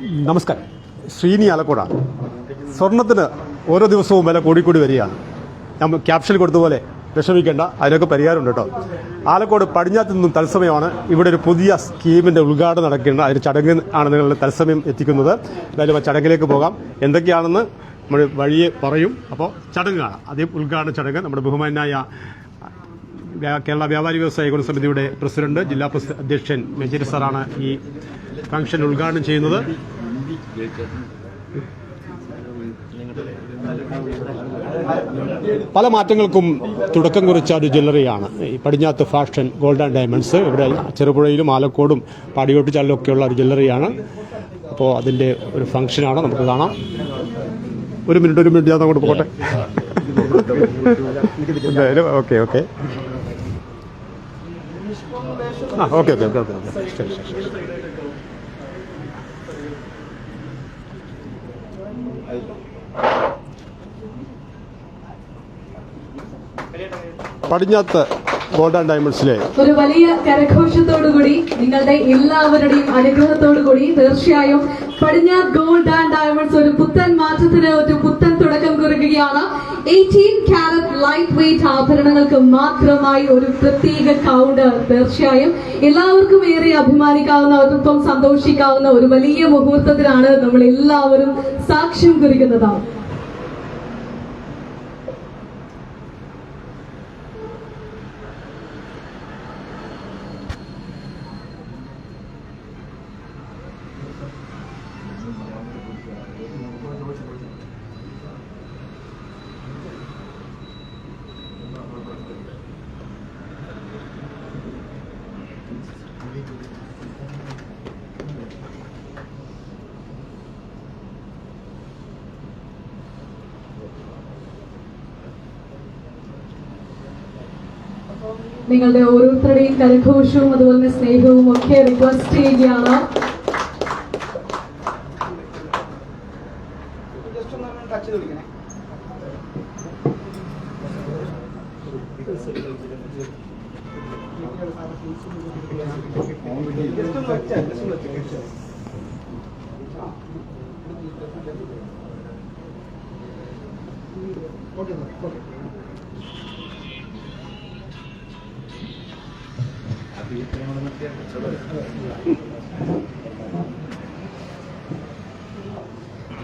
നമസ്കാരം. ശ്രീനി ആലക്കോട സ്വർണത്തിന് ഓരോ ദിവസവും വില കൂടിക്കൂടി വരികയാണ്. നമ്മൾ ക്യാപ്ഷൻ കൊടുത്ത പോലെ വിഷമിക്കേണ്ട അതിനൊക്കെ പരിഹാരമുണ്ട് കേട്ടോ. ആലക്കോട് പടിഞ്ഞാത്ത് നിന്നും തത്സമയമാണ് ഇവിടെ ഒരു പുതിയ സ്കീമിന്റെ ഉദ്ഘാടനം നടക്കുന്നത്. അതിന് ചടങ്ങ് ആണ് നിങ്ങളുടെ തത്സമയം എത്തിക്കുന്നത്. എന്തായാലും ആ ചടങ്ങിലേക്ക് പോകാം. എന്തൊക്കെയാണെന്ന് നമ്മൾ വഴിയെ പറയും. അപ്പോൾ ചടങ്ങ് കാണാം. ആദ്യം ഉദ്ഘാടന ചടങ്ങ്. നമ്മുടെ ബഹുമാനായ കേരള വ്യാപാരി വ്യവസായ ഗുണ സമിതിയുടെ പ്രസിഡന്റ് ജില്ലാ പ്രസി- അധ്യക്ഷൻ മെജീർ സാറാണ് ഈ ഫംഗ്ഷൻ ഉദ്ഘാടനം ചെയ്യുന്നത്. പല മാറ്റങ്ങൾക്കും തുടക്കം കുറിച്ച ഒരു ജ്വല്ലറിയാണ്. ഈ Padinjath fashion gold and diamonds. ഇവിടെ ചെറുപുഴയിലും ആലക്കോടും പാടിയോട്ടിച്ചാലിലൊക്കെയുള്ള ഒരു ജ്വല്ലറിയാണ്. അപ്പോൾ അതിന്റെ ഒരു ഫംഗ്ഷനാണ് നമുക്ക് കാണാം. ഒരു മിനിറ്റ് ഒരു മിനിറ്റ് ഞാൻ അങ്ങോട്ട് പോകട്ടെ എന്തായാലും ഓക്കെ ഓക്കെ. ആ ഓക്കെ ഓക്കെ ഓക്കെ ഓക്കെ. ശരി ശരി. പടിഞ്ഞാത്ത് ഗോൾഡ് ആൻഡ് ഡയമണ്ട്സിലെ ഒരു വലിയ കരഘോഷത്തോടുകൂടി നിങ്ങളുടെ എല്ലാവരുടെയും അനുഗ്രഹത്തോടുകൂടി തീർച്ചയായും പടിഞ്ഞാറ് ഗോൾഡ് ആൻഡ് ഡയമണ്ട്സ് ഒരു പുത്തൻ മാറ്റത്തിന് ഒരു പുത്തൻ തുടക്കം കുറിക്കുകയാണ് എയ്റ്റീൻ കാരറ്റ് ലൈറ്റ് വെയിറ്റ് ആഭരണങ്ങൾക്ക് മാത്രമായി ഒരു പ്രത്യേക കൗണ്ട് തീർച്ചയായും. എല്ലാവർക്കും ഏറെ അഭിമാനിക്കാവുന്ന ഒപ്പം സന്തോഷിക്കാവുന്ന ഒരു വലിയ മുഹൂർത്തത്തിലാണ് നമ്മൾ എല്ലാവരും സാക്ഷ്യം കുറിക്കുന്നതാണ്. നിങ്ങളുടെ ഓരോരുത്തരുടെയും കരഘോഷവും അതുപോലെ തന്നെ സ്നേഹവും ഒക്കെ റിക്വസ്റ്റ് ചെയ്യുകയാണ്.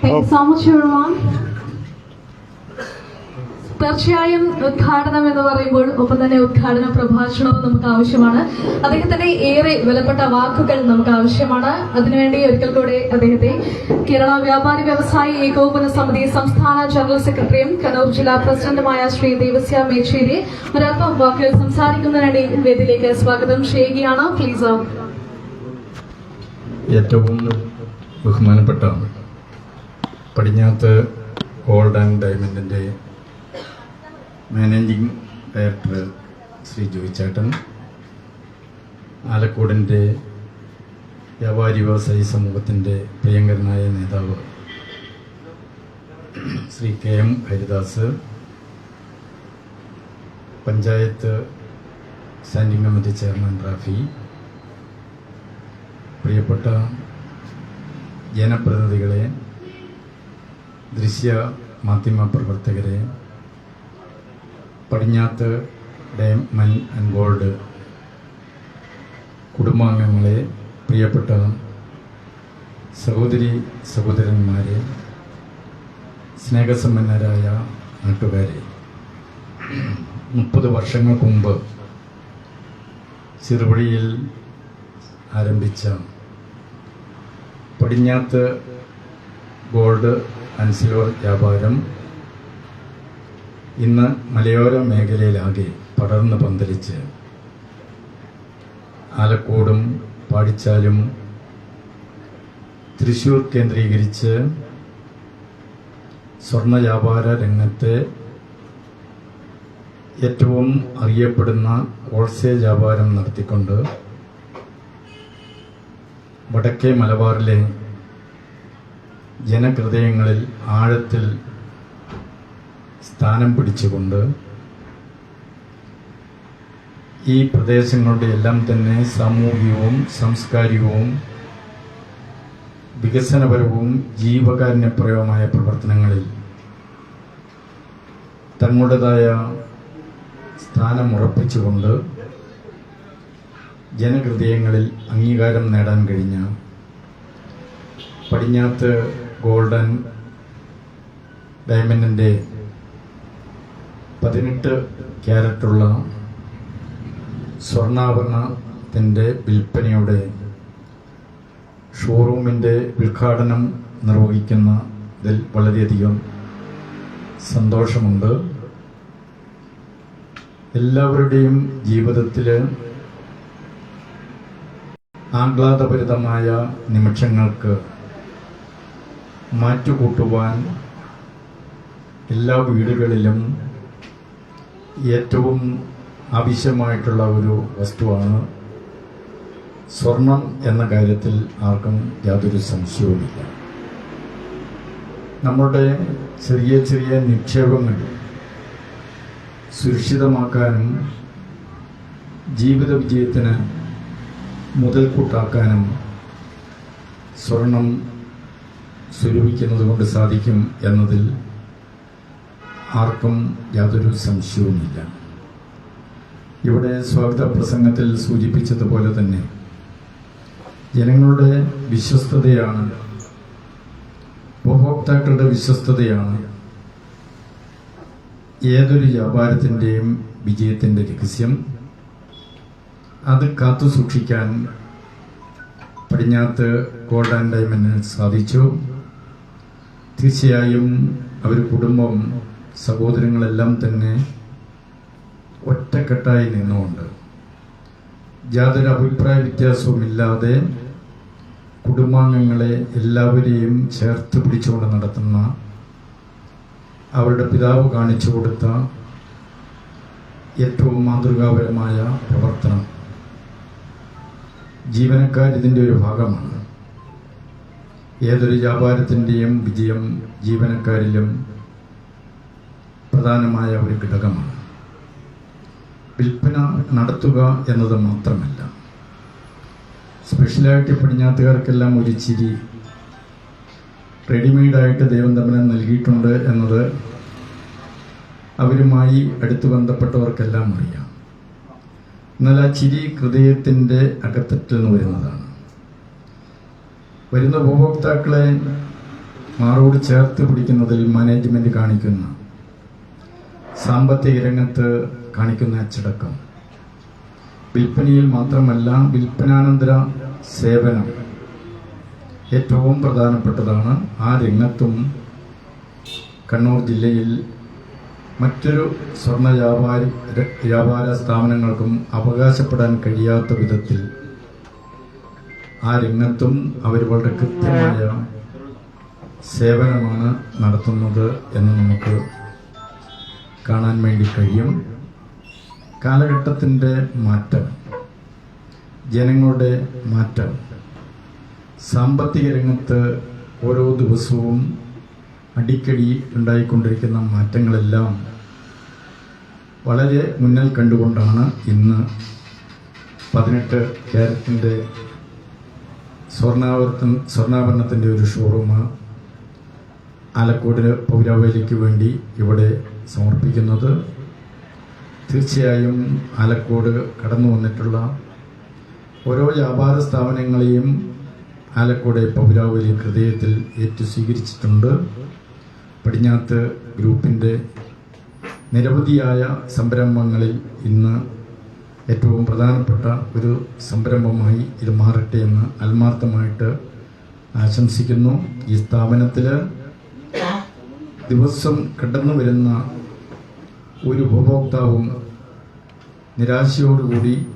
Thank you so much, everyone. തീർച്ചയായും ഉദ്ഘാടനം എന്ന് പറയുമ്പോൾ ഒപ്പം തന്നെ ഉദ്ഘാടന പ്രഭാഷണവും നമുക്ക് ആവശ്യമാണ്. അദ്ദേഹത്തിന്റെ ഏറെ വിലപ്പെട്ട വാക്കുകൾ നമുക്ക് ആവശ്യമാണ്. അതിനുവേണ്ടി ഒരിക്കൽ കൂടെ അദ്ദേഹത്തെ കേരള വ്യാപാരി വ്യവസായി ഏകോപന സമിതി സംസ്ഥാന ജനറൽ സെക്രട്ടറിയും കണ്ണൂർ ജില്ലാ പ്രസിഡന്റുമായ ശ്രീ ദേവസ്യ മേച്ചേരി ഒരല്പം വാക്കുകൾ സംസാരിക്കുന്നതിനിടെ വേദിയിലേക്ക് സ്വാഗതം ചെയ്യുകയാണ്. പ്ലീസ് ഏറ്റവും ബഹുമാനപ്പെട്ട പടിഞ്ഞാത്ത് ഗോൾഡ് ആൻഡ് ഡയമണ്ടിന്റെ മാനേജിംഗ് ഡയറക്ടർ ശ്രീ ജോയിച്ചേട്ടൻ ആലക്കോടിന്റെ വ്യാപാരി വ്യവസായി സമൂഹത്തിന്റെ പ്രിയങ്കരനായ നേതാവ് Shri K M Haridas panchayat standing committee chairman Rafi പ്രിയപ്പെട്ട ജനപ്രതിനിധികളെ ദൃശ്യ മാധ്യമ പ്രവർത്തകരെ പടിഞ്ഞാത്ത് ഡയമണ്ട് ആൻഡ് ഗോൾഡ് കുടുംബാംഗങ്ങളെ പ്രിയപ്പെട്ട സഹോദരി സഹോദരന്മാരെ സ്നേഹസമ്പന്നരായ നാട്ടുകാരെ മുപ്പത് വർഷങ്ങൾക്ക് മുമ്പ് ചെറുപടിയിൽ ആരംഭിച്ച പടിഞ്ഞാത്ത് ഗോൾഡ് ആൻഡ് സിൽവർ വ്യാപാരം ഇന്ന് മലയോര മേഖലയിലാകെ പടർന്ന് പന്തലിച്ച് ആലക്കോടും പാടിച്ചാലും തൃശൂർ കേന്ദ്രീകരിച്ച് സ്വർണ വ്യാപാര രംഗത്തെ ഏറ്റവും അറിയപ്പെടുന്ന ഹോൾസെയിൽ വ്യാപാരം നടത്തിക്കൊണ്ട് വടക്കേ മലബാറിലെ ജനഹൃദയങ്ങളിൽ ആഴത്തിൽ സ്ഥാനം പിടിച്ചുകൊണ്ട് ഈ പ്രദേശങ്ങളുടെ എല്ലാം തന്നെ സാമൂഹികവും സാംസ്കാരികവും വികസനപരവും ജീവകാരുണ്യപ്രയവുമായ പ്രവർത്തനങ്ങളിൽ തങ്ങളുടേതായ സ്ഥാനം ഉറപ്പിച്ചുകൊണ്ട് ജനഹൃദയങ്ങളിൽ അംഗീകാരം നേടാൻ കഴിഞ്ഞ പടിഞ്ഞാത്ത് ഗോൾഡൻ ഡയമണ്ടിന്റെ പതിനെട്ട് ക്യാരറ്റുള്ള സ്വർണാഭരണത്തിന്റെ വിൽപ്പനയുടെ ഷോറൂമിന്റെ ഉദ്ഘാടനം നിർവഹിക്കുന്നതിൽ വളരെയധികം സന്തോഷമുണ്ട്. എല്ലാവരുടെയും ജീവിതത്തിൽ ആഹ്ലാദഭരിതമായ നിമിഷങ്ങൾക്ക് മാറ്റുകൂട്ടുവാൻ എല്ലാ വീടുകളിലും ഏറ്റവും ആവശ്യമായിട്ടുള്ള ഒരു വസ്തുവാണ് സ്വർണം എന്ന കാര്യത്തിൽ ആർക്കും യാതൊരു സംശയവുമില്ല. നമ്മുടെ ചെറിയ ചെറിയ നിക്ഷേപങ്ങൾ സുരക്ഷിതമാക്കാനും ജീവിത വിജയത്തിന് മുതൽക്കൂട്ടാക്കാനും സ്വർണം സ്വരൂപിക്കുന്നത് കൊണ്ട് സാധിക്കും എന്നതിൽ ആർക്കും യാതൊരു സംശയവുമില്ല. ഇവിടെ സ്വാഗത പ്രസംഗത്തിൽ സൂചിപ്പിച്ചതുപോലെ തന്നെ ജനങ്ങളുടെ വിശ്വസ്തതയാണ് ഉപഭോക്താക്കളുടെ വിശ്വസ്തതയാണ് ഏതൊരു വ്യാപാരത്തിന്റെയും വിജയത്തിന്റെ രഹസ്യം. അത് കാത്തു സൂക്ഷിക്കാൻ പടിഞ്ഞാത്ത് ഗോൾഡ് ആൻഡ് ഡയമണ്ടിന് സാധിച്ചു. തീർച്ചയായും അവർ കുടുംബം സഹോദരങ്ങളെല്ലാം തന്നെ ഒറ്റക്കെട്ടായി നിന്നുകൊണ്ട്. യാതൊരു അഭിപ്രായ വ്യത്യാസവുമില്ലാതെ കുടുംബാംഗങ്ങളെ എല്ലാവരെയും ചേർത്ത് പിടിച്ചുകൊണ്ട് നടത്തുന്ന അവരുടെ പിതാവ് കാണിച്ചു കൊടുത്ത ഏറ്റവും മാതൃകാപരമായ പ്രവർത്തനം ജീവനക്കാർ ഇതിന്റെ ഒരു ഭാഗമാണ്. ഏതൊരു വ്യാപാരത്തിന്റെയും വിജയം ജീവനക്കാരിലും പ്രധാനമായ ഒരു ഘടകമാണ്. വിൽപ്പന നടത്തുക എന്നത് മാത്രമല്ല. സ്പെഷ്യലായിട്ട് പടിഞ്ഞാത്തുകാർക്കെല്ലാം ഒരു ചിരി. റെഡിമെയ്ഡായിട്ട് ദൈവം തമ്പനം നൽകിയിട്ടുണ്ട് എന്നത് അവരുമായി അടുത്ത് ബന്ധപ്പെട്ടവർക്കെല്ലാം അറിയാം. എന്നാൽ ആ ചിരി ഹൃദയത്തിന്റെ അകത്തറ്റിൽ നിന്ന് വരുന്നതാണ്. വരുന്ന ഉപഭോക്താക്കളെ മാറോട് ചേർത്ത് പിടിക്കുന്നതിൽ മാനേജ്മെന്റ് കാണിക്കുന്ന സാമ്പത്തിക രംഗത്ത് കാണിക്കുന്ന അച്ചടക്കം. വിൽപ്പനയിൽ മാത്രമല്ല വിൽപ്പനാനന്തര സേവനം ഏറ്റവും പ്രധാനപ്പെട്ടതാണ്. ആ രംഗത്തും കണ്ണൂർ ജില്ലയിൽ മറ്റൊരു സ്വർണ വ്യാപാരി വ്യാപാര സ്ഥാപനങ്ങൾക്കും അവകാശപ്പെടാൻ കഴിയാത്ത വിധത്തിൽ ആ രംഗത്തും അവർ വളരെ കൃത്യമായ സേവനമാണ് നടത്തുന്നത് എന്ന് നമുക്ക് കാണാൻ വേണ്ടി കഴിയും. കാലഘട്ടത്തിന്റെ മാറ്റം. ജനങ്ങളുടെ മാറ്റം. സാമ്പത്തിക രംഗത്ത് ഓരോ ദിവസവും അടിക്കടി ഉണ്ടായിക്കൊണ്ടിരിക്കുന്ന മാറ്റങ്ങളെല്ലാം വളരെ മുന്നിൽ കണ്ടുകൊണ്ടാണ് ഇന്ന് പതിനെട്ട് ക്യാരറ്റിന്റെ സ്വർണാവർത്തൻ സ്വർണാഭരണത്തിന്റെ ഒരു ഷോറൂം ആലക്കോട് പൗരാവലിക്ക് വേണ്ടി ഇവിടെ സമർപ്പിക്കുന്നത്. തീർച്ചയായും ആലക്കോട് കടന്നു വന്നിട്ടുള്ള ഓരോ വ്യാപാര സ്ഥാപനങ്ങളെയും ആലക്കോട് പൗരാവലി ഹൃദയത്തിൽ ഏറ്റു സ്വീകരിച്ചിട്ടുണ്ട്. പടിഞ്ഞാത്ത് ഗ്രൂപ്പിന്റെ നിരവധിയായ സംരംഭങ്ങളിൽ ഇന്ന് ഏറ്റവും പ്രധാനപ്പെട്ട ഒരു സംരംഭമായി ഇത് മാറട്ടെ എന്ന് ആത്മാർത്ഥമായിട്ട് ആശംസിക്കുന്നു. ഈ സ്ഥാപനത്തിൽ ദിവസം കടന്നു വരുന്ന ഒരു ഉപഭോക്താവും നിരാശയോടുകൂടി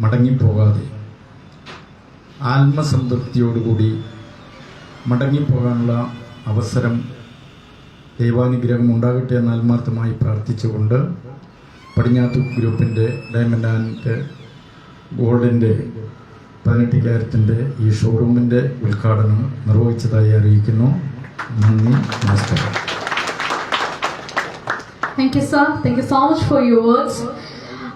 മടങ്ങിപ്പോകാതെ ആത്മസംതൃപ്തിയോടുകൂടി മടങ്ങിപ്പോകാനുള്ള അവസരം ദൈവാനുഗ്രഹം ഉണ്ടാകട്ടെ എന്ന് ആത്മാർത്ഥമായി പ്രാർത്ഥിച്ചുകൊണ്ട് പടിഞ്ഞാത്തു ഗ്രൂപ്പിന്റെ ഡയമണ്ട് ആൻഡ് ഗോൾഡിന്റെ പതിനെട്ട് ക്യാരറ്റിന്റെ ഈ ഷോറൂമിന്റെ ഉദ്ഘാടനം നിർവഹിച്ചതായി അറിയിക്കുന്നു. നന്ദി നമസ്കാരം. Thank you sir thank you so much for your words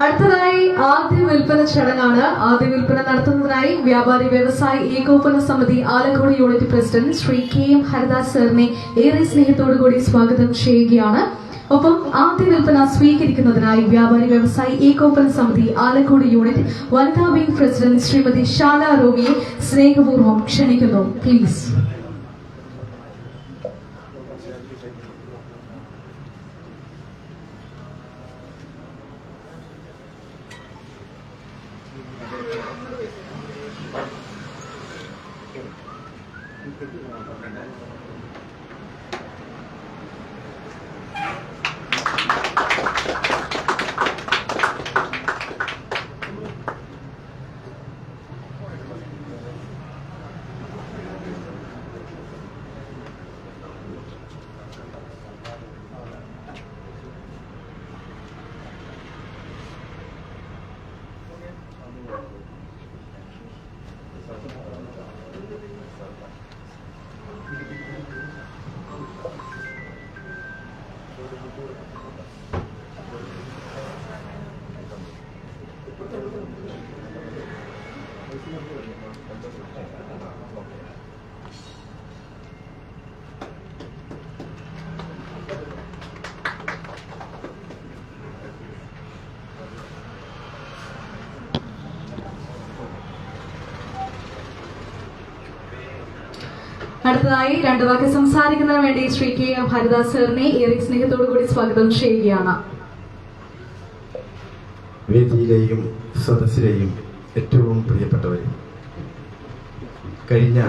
അടുത്തതായി ആദ്യ വിൽപ്പന ചടങ്ങാണ്. ആദ്യ വിൽപ്പന നടത്തുന്നതിനായി വ്യാപാരി വ്യവസായി ഏകോപന സമിതി Alakode unit president Shri K M Haridas സാറിനെ ഏറെ സ്നേഹത്തോടുകൂടി സ്വാഗതം ചെയ്യുകയാണ്. ഒപ്പം ആദ്യ വിൽപ്പന സ്വീകരിക്കുന്നതിനായി വ്യാപാരി വ്യവസായി ഏകോപന സമിതി ആലക്കോട് യൂണിറ്റ് വനിതാ വിംഗ് പ്രസിഡന്റ് ശ്രീമതി ഷാല റോമിയെ സ്നേഹപൂർവം ക്ഷണിക്കുന്നു. Please Thank you. അടുത്തതായി രണ്ടു വാക്ക് സംസാരിക്കുന്നതിന് വേണ്ടി ശ്രീ കെ എം ഹരിദാസ് സാറിനെ ഏറെ സ്നേഹത്തോടുകൂടി സ്വാഗതം ചെയ്യുകയാണ്. വേദിയിലെയും സദസ്സിലെയും ഏറ്റവും പ്രിയപ്പെട്ടവരെ കഴിഞ്ഞ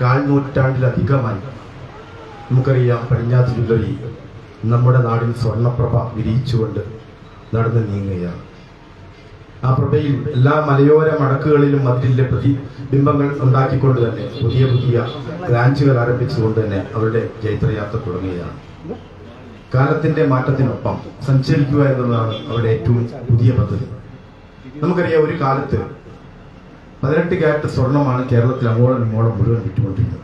കാൽ നൂറ്റാണ്ടിലധികമായി നമുക്കറിയാം ജ്വല്ലറി നമ്മുടെ നാടിൽ സ്വർണപ്രഭ വിരിയിച്ചുകൊണ്ട് നടന്നു നീങ്ങുകയാണ്. ആ പ്രഭയിൽ എല്ലാ മലയോര മടക്കുകളിലും മതിലിലെ പ്രതിബിംബങ്ങൾ ഉണ്ടാക്കിക്കൊണ്ട് തന്നെ പുതിയ പുതിയ ബ്രാഞ്ചുകൾ ആരംഭിച്ചുകൊണ്ട് തന്നെ അവരുടെ ജൈത്രയാത്ര തുടങ്ങുകയാണ്. കാലത്തിന്റെ മാറ്റത്തിനൊപ്പം സഞ്ചരിക്കുക എന്നുള്ളതാണ് അവരുടെ ഏറ്റവും പുതിയ പദ്ധതി. നമുക്കറിയാം ഒരു കാലത്ത് പതിനെട്ട് ക്യാരറ്റ് സ്വർണമാണ് കേരളത്തിൽ അങ്ങോളം ഇങ്ങോളം മുഴുവൻ വിട്ടുകൊണ്ടിരുന്നത്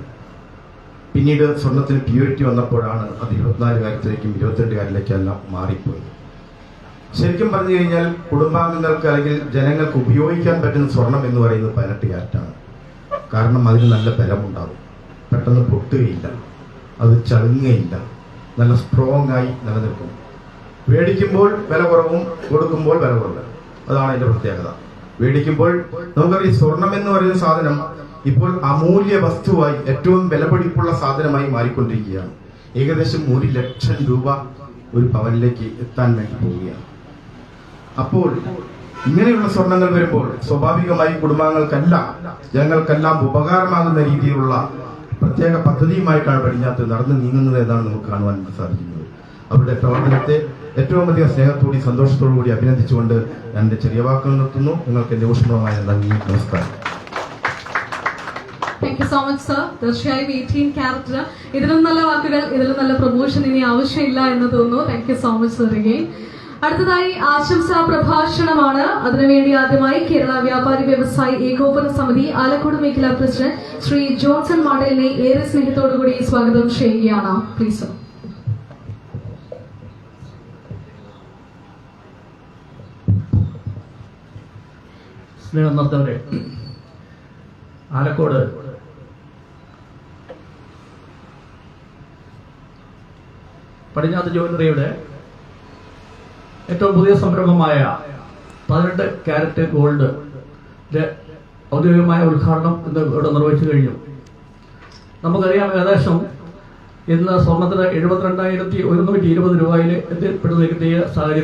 പിന്നീട് സ്വർണത്തിന് പ്യൂരിറ്റി വന്നപ്പോഴാണ് അത് ഇരുപത്തിനാല് കാര്യത്തിലേക്കും ഇരുപത്തിരണ്ട് കാര്യത്തിലേക്കെല്ലാം മാറിപ്പോയത്. ശരിക്കും പറഞ്ഞു കഴിഞ്ഞാൽ കുടുംബാംഗങ്ങൾക്ക് അല്ലെങ്കിൽ ജനങ്ങൾക്ക് ഉപയോഗിക്കാൻ പറ്റുന്ന സ്വർണം എന്ന് പറയുന്നത് പതിനെട്ട് ക്യാരറ്റാണ് കാരണം അതിന് നല്ല ബലമുണ്ടാകും. പെട്ടെന്ന് പൊട്ടുകയില്ല. അത് ചളുങ്ങയില്ല. നല്ല സ്ട്രോങ് ആയി നിലനിൽക്കും. മേടിക്കുമ്പോൾ വില കുറവും കൊടുക്കുമ്പോൾ വില കുറവ്. അതാണ് അതിന്റെ പ്രത്യേകത. മേടിക്കുമ്പോൾ നമുക്കറിയാം സ്വർണം എന്ന് പറയുന്ന സാധനം ഇപ്പോൾ അമൂല്യ വസ്തുവായി ഏറ്റവും വിലപിടിപ്പുള്ള സാധനമായി മാറിക്കൊണ്ടിരിക്കുകയാണ്. ഏകദേശം ഒരു ലക്ഷം രൂപ ഒരു പവനിലേക്ക് എത്താൻ വേണ്ടി പോവുകയാണ്. അപ്പോൾ ഇങ്ങനെയുള്ള സ്വർണങ്ങൾ വരുമ്പോൾ സ്വാഭാവികമായി കുടുംബാംഗങ്ങൾക്കല്ല ജനങ്ങൾക്കെല്ലാം ഉപകാരമാകുന്ന രീതിയിലുള്ള പ്രത്യേക പദ്ധതിയുമായിട്ടാണ് പടിഞ്ഞാത്ത് നടന്നു നീങ്ങുന്നത് എന്നാണ് നമുക്ക് കാണുവാൻ സാധിക്കുന്നത്. അവരുടെ പ്രവർത്തനത്തെ ഏറ്റവും അധികം സ്നേഹത്തോടി സന്തോഷത്തോടു കൂടി അഭിനന്ദിച്ചുകൊണ്ട് ഞാൻ എന്റെ ചെറിയ വാക്കുകൾ നിർത്തുന്നു. നിങ്ങൾക്ക് എന്റെ ഊഷ്മളമായ നന്ദി നമസ്കാരം. Thank you so much sir തീർച്ചയായും എയ്റ്റീൻ ക്യാരക്ടർ ഇതിലും നല്ല വാക്കുകൾ ഇതിലും നല്ല പ്രൊമോഷൻ ഇനി ആവശ്യമില്ല എന്ന് തോന്നുന്നു. Thank you so much sir അടുത്തതായി ആശംസാ പ്രഭാഷണമാണ്. അതിനുവേണ്ടി ആദ്യമായി കേരള വ്യാപാരി വ്യവസായി ഏകോപന സമിതി ആലക്കോട് മേഖലാ പ്രസിഡന്റ് ശ്രീ ജോൺസൺ മാഡലിനെ ഏറെ സ്നേഹത്തോടുകൂടി സ്വാഗതം ചെയ്യുകയാണ്. പ്ലീസ് ആലക്കോട് പടിഞ്ഞാത്ത് ജ്വല്ലറിയുടെ ഏറ്റവും പുതിയ സംരംഭമായ പതിനെട്ട് ക്യാരറ്റ് ഗോൾഡ് ഔദ്യോഗികമായ ഉദ്ഘാടനം ഇന്ന് ഇവിടെ നിർവഹിച്ചു കഴിഞ്ഞു. നമുക്കറിയാം ഏകദേശം ഇന്ന് സ്വർണത്തിന് എഴുപത്തിരണ്ടായിരത്തി ഒരുന്നൂറ്റി ഇരുപത് രൂപയിൽ എത്തിപ്പെടുന്ന സാഹചര്യത്തിൽ